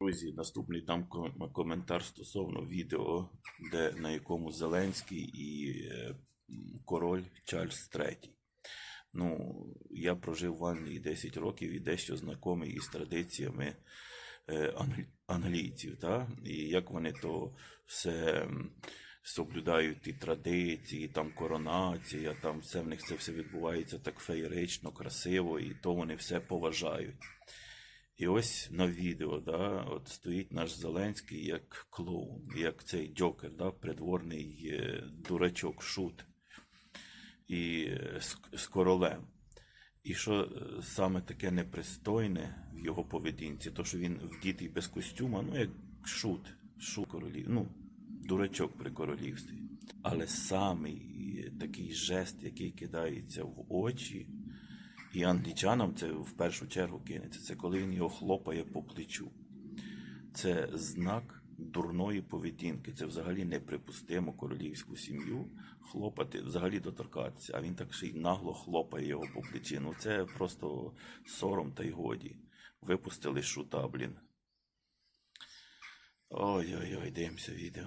Друзі, наступний ко- коментар стосовно відео, де на якому Зеленський і е, король Чарльз III. Ну, я прожив в Англії 10 років і дещо знайомий із традиціями е, англійців, та? і як вони то все соблюдають ті традиції, там коронація, там все в них це все відбувається так феєрично, красиво, і то вони все поважають. І ось на відео, да, от стоїть наш Зеленський як клоун, як цей Джокер, да, придворний е, дурачок, шут і е, з, з королем. І що е, саме таке непристойне в його поведінці, то що він вдітий без костюма, ну як шут, шут королів, ну, дурачок при королівстві. Але самий такий жест, який кидається в очі, і англічанам це в першу чергу кинеться, це коли він його хлопає по плечу. Це знак дурної поведінки. Це взагалі неприпустимо королівську сім'ю хлопати, взагалі доторкатися. А він так ще й нагло хлопає його по плечі. Ну це просто сором та й годі. Випустили шута, блін. Ой-ой-ой, дивимося відео.